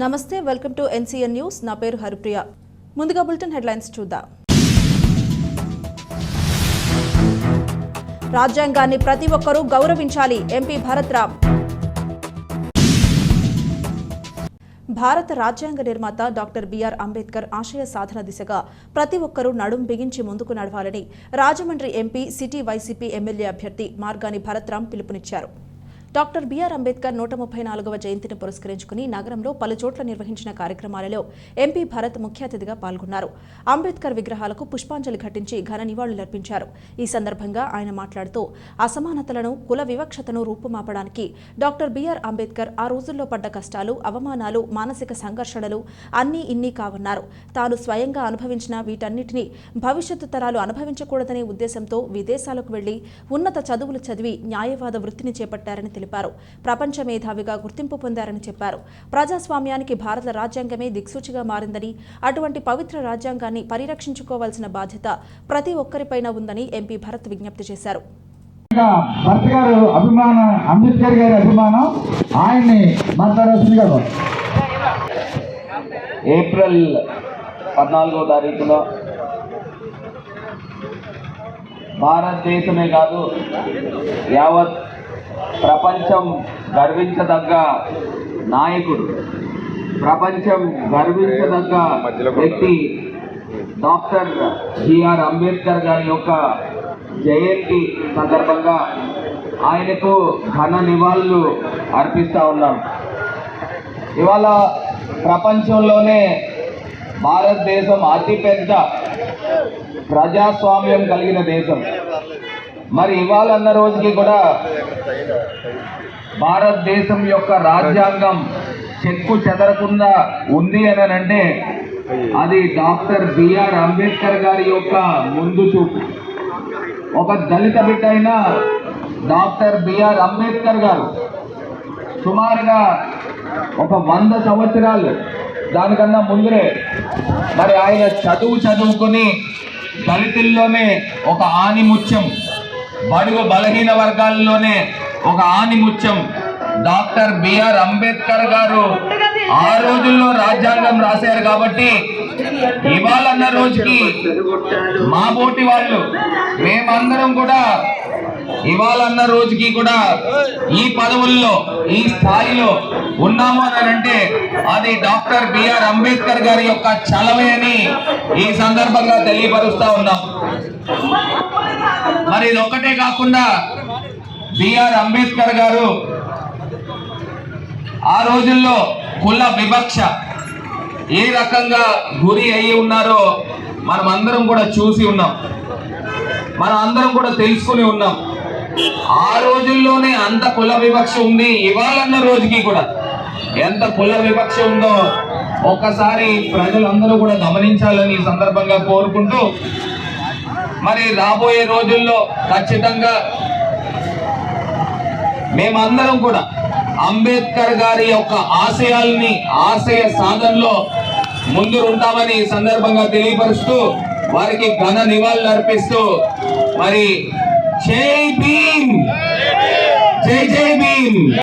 నమస్తే welcome to NCN news. నా పేరు హరిప్రియ. ముందుగా బులెటిన్ హెడ్లైన్స్ చూద్దాం. రాజ్యాంగాన్ని ప్రతి ఒక్కరూ గౌరవించాలి. ఎంపీ భరత్ రామ్. భారత రాజ్యాంగ నిర్మాత డాక్టర్ బిఆర్ అంబేద్కర్ ఆశయ సాధన దిశగా ప్రతి ఒక్కరూ నడుం బిగించి ముందుకు నడవాలని Rajahmundry MP city YCP MLA అభ్యర్థి మార్గాని భరత్రామ్ పిలుపునిచ్చారు. డాక్టర్ బిఆర్ అంబేద్కర్ నూట ముప్పై నాలుగవ జయంతిని పురస్కరించుకుని నగరంలో పలు చోట్ల నిర్వహించిన కార్యక్రమాలలో ఎంపీ భరత్ ముఖ్య అతిథిగా పాల్గొన్నారు. అంబేద్కర్ విగ్రహాలకు పుష్పాంజలి ఘటించి ఘన నివాళులర్పించారు ఈ సందర్భంగా ఆయన మాట్లాడుతూ అసమానతలను కుల వివక్షతను రూపుమాపడానికి డాక్టర్ బిఆర్ అంబేద్కర్ ఆ రోజుల్లో పడ్డ కష్టాలు అవమానాలు మానసిక సంఘర్షణలు అన్నీ ఇన్ని కావన్నారు. తాను స్వయంగా అనుభవించిన వీటన్నిటినీ భవిష్యత్తు తరాలు అనుభవించకూడదనే ఉద్దేశంతో విదేశాలకు వెళ్ళి ఉన్నత చదువులు చదివి న్యాయవాద వృత్తిని చేపట్టారని తెలిపారు. ప్రపంచ మేధావిగా గుర్తింపు పొందారని చెప్పారు. ప్రజాస్వామ్యానికి భారత రాజ్యాంగమే దిక్సూచిగా మారిందని అటువంటి పవిత్ర రాజ్యాంగాన్ని పరిరక్షించుకోవాల్సిన బాధ్యత ప్రతి ఒక్కరిపైన ఉందని ఎంపీ భరత్ విజ్ఞప్తి చేశారు. ఇంకా భర్త గారు అభిమానం అంబేద్కర్ గారి అభిమానం ఆయన్ని మాట్లాడాల్సిందిగా కోరు. ఏప్రిల్ పద్నాలుగో తారీఖులో భారతదేశమే కాదు యావత్ ప్రపంచం గర్వించదగ్గ నాయకుడు ప్రపంచం గర్వించదగ్గ వ్యక్తి డాక్టర్ బిఆర్ అంబేద్కర్ గారి యొక్క జయంతి సందర్భంగా ఆయనకు ఘన నివాళులు అర్పిస్తూ ఉన్నాం. ఇవాళ ప్రపంచంలోనే భారతదేశం అతిపెద్ద ప్రజాస్వామ్యం కలిగిన దేశం. మరి ఇవాళన్న రోజుకి కూడా భారతదేశం యొక్క రాజ్యాంగం చెక్కు చెదరకుండా ఉంది అని అంటే అది డాక్టర్ బిఆర్ అంబేద్కర్ గారి యొక్క ముందు చూపు. ఒక దళిత బిడ్డ అయిన డాక్టర్ బిఆర్ అంబేద్కర్ గారు సుమారుగా ఒక వంద సంవత్సరాలు దానికన్నా ముందరే. మరి ఆయన చదువు చదువుకొని దళితుల్లోనే ఒక ఆనిముత్యం. బడుగు బలహీన వర్గాల్లోనే ఒక ఆనిముత్యం డాక్టర్ బిఆర్ అంబేద్కర్ గారు ఆ రోజుల్లో రాజ్యాంగం రాశారు కాబట్టి ఇవాళ అన్న రోజుకి మా పోటీ వాళ్ళు మేమందరం కూడా ఇవాళన్న రోజుకి కూడా ఈ పదవుల్లో ఈ స్థాయిలో ఉన్నాము అని అంటే అది డాక్టర్ బిఆర్ అంబేద్కర్ గారి యొక్క చలవే అని ఈ సందర్భంగా తెలియపరుస్తా ఉన్నాం. మరి ఇది ఒక్కటే కాకుండా బిఆర్ అంబేద్కర్ గారు ఆ రోజుల్లో కుల వివక్ష ఏ రకంగా గురి అయి ఉన్నారో మనం అందరం కూడా చూసి ఉన్నాం. మనం అందరం కూడా తెలుసుకుని ఉన్నాం. ఆ రోజుల్లోనే అంత కుల వివక్ష ఉంది ఇవాళన్న రోజుకి కూడా. ఎంత కుల వివక్ష ఉందో ఒక్కసారి ప్రజలందరూ కూడా గమనించాలని ఈ సందర్భంగా కోరుకుంటూ మరి రాబోయే రోజుల్లో ఖచ్చితంగా మేమందరం కూడా అంబేద్కర్ గారి యొక్క ఆశయాల్ని ఆశయ సాధనలో ముందు ఉంటామని ఈ సందర్భంగా తెలియపరుస్తూ వారికి ఘన నివాళులు అర్పిస్తూ మరి జై భీమ్! జై జై భీమ్!